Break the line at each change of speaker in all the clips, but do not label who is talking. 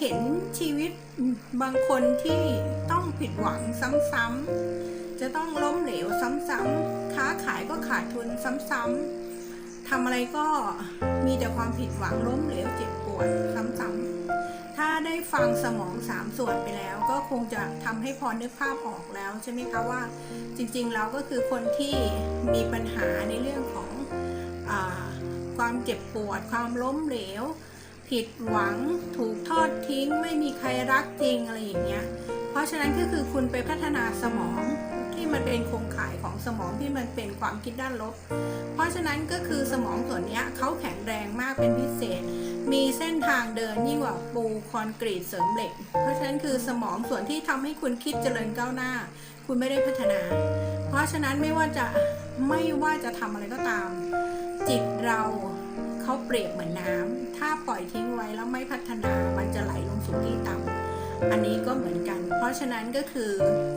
เห็นชีวิตบางคนที่ต้องผิดหวังซ้ำๆ จะต้องล้มเหลวซ้ำๆ ค้าขายก็ขาดทุนซ้ำๆทำอะไรก็มีแต่ความผิดหวังล้มเหลวเจ็บปวดซ้ำๆ ถ้าได้ฟังสมองสามส่วนไปแล้ว ก็คงจะทำให้พอนึกภาพออกแล้วใช่ไหมคะว่า จริงๆแล้วก็คือคนที่มีปัญหาในเรื่องของอความเจ็บปวด ความล้มเหลว ผิดหวัง ถูกทอดทิ้ง ไม่มีใครรักจริงอะไรอย่างเงี้ย เพราะฉะนั้นก็คือคุณไปพัฒนาสมองที่มันเป็นโครงข่ายของสมองที่มันเป็นความคิดด้านลบ เพราะฉะนั้นก็คือสมองส่วนนี้เขาแข็งแรงมากเป็นพิเศษ มีเส้นทางเดินยิ่งกว่าปูคอนกรีตเสริมเหล็ก เพราะฉะนั้นคือสมองส่วนที่ทำให้คุณคิดเจริญก้าวหน้า คุณไม่ได้พัฒนา เพราะฉะนั้นไม่ว่าจะไม่ว่าจะทำอะไรก็ตาม จิตเรา เขาเปรียบเหมือนน้ำ ถ้าปล่อยทิ้งไว้แล้วไม่พัฒนามันจะไหลลงสู่ที่ต่ำอันนี้ก็เหมือนกัน เพราะฉะนั้นก็คือ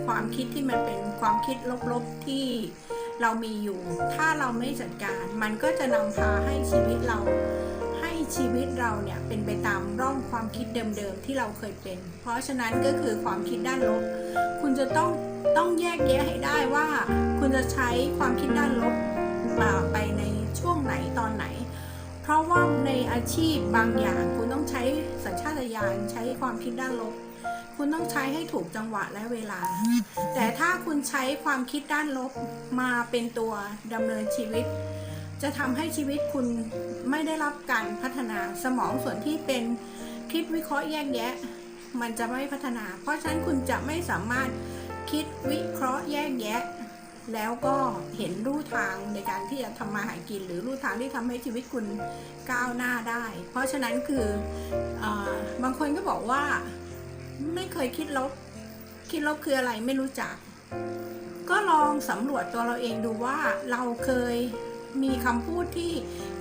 ความคิดที่มันเป็นความคิดลบๆที่เรามีอยู่ ถ้าเราไม่จัดการ มันก็จะนำพาให้ชีวิตเรา ให้ชีวิตเราเนี่ยเป็นไปตามร่องความคิดเดิมๆที่เราเคยเป็น เพราะฉะนั้นก็คือความคิดด้านลบ คุณจะต้องต้องแยกแยะให้ได้ว่า คุณจะใช้ความคิดด้านลบไปในช่วงไหนตอนไหน ราะว่าในอาชีพบางอย่างคุณต้องใช้สัญชาตญาณใช้ความคิดด้านลบ คุณต้องใช้ให้ถูกจังหวะและเวลา แต่ถ้าคุณใช้ความคิดด้านลบมาเป็นตัวดำเนินชีวิต จะทำให้ชีวิตคุณไม่ได้รับการพัฒนาสมองส่วนที่เป็นคิดวิเคราะห์แยกแยะ มันจะไม่พัฒนา เพราะฉะนั้นคุณจะไม่สามารถคิดวิเคราะห์แยกแยะ แล้วก็เห็นรูทางในการที่จะทำมาหากิน หรือรูทางที่ทำให้ชีวิตคุณก้าวหน้าได้ เพราะฉะนั้นคืออบางคนก็บอกว่าไม่เคยคิดลบ คิดลบคืออะไรไม่รู้จัก ก็ลองสำรวจตัวเราเองดูว่าเราเคยมีคำพูดที่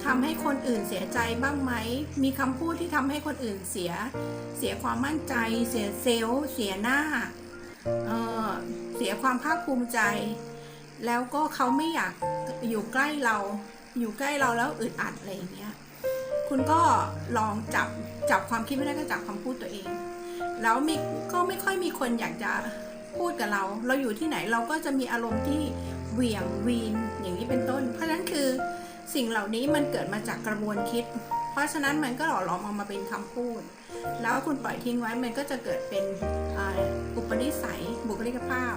ทำให้คนอื่นเสียใจบ้างไหม มีคำพูดที่ทำให้คนอื่นเสีย เสียความมั่นใจ เสียเซลล์ เสียหน้าเเสียความภาคภูมิใจ แล้วก็เขาไม่อยากอยู่ใกล้เรา อยู่ใกล้เราแล้วอึดอัดอะไรอย่างเงี้ย คุณก็ลองจับจับความคิดไม่ได้ก็จับคำพูดตัวเอง แล้วมีก็ไม่ค่อยมีคนอยากจะพูดกับเรา เราอยู่ที่ไหนเราก็จะมีอารมณ์ที่เหวี่ยงวีนอย่างนี้เป็นต้น เพราะฉะนั้นคือสิ่งเหล่านี้มันเกิดมาจากกระบวนคิด เพราะฉะนั้นมันก็หล่อหลอมออกมาเป็นคำพูด แล้วคุณปล่อยทิ้งไว้มันก็จะเกิดเป็นอุปนิสัยบุคลิกภาพ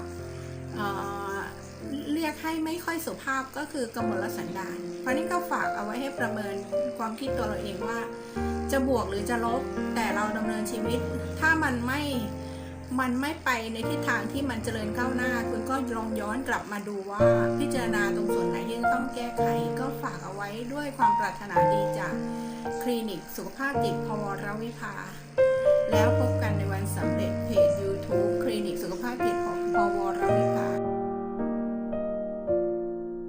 กให้ไม่ค่อยสุภาพก็คือกมลสันดาน เพราะนี้ก็ฝากเอาไว้ให้ประเมินความคิดตัวเราเองว่า จะบวกหรือจะลบแต่เราดำเนินชีวิต ถ้ามันไม่มันไม่ไปในทิศทางที่มันเจริญก้าวหน้า คุณก็ลองย้อนกลับมาดูว่าพิจารณาตรงส่วนไหนที่ต้องแก้ไข ก็ฝากเอาไว้ด้วยความปรารถนาดีจากคลินิกสุขภาพจิตพวรวิภา แล้วพบกันในวันสำเร็จเพจ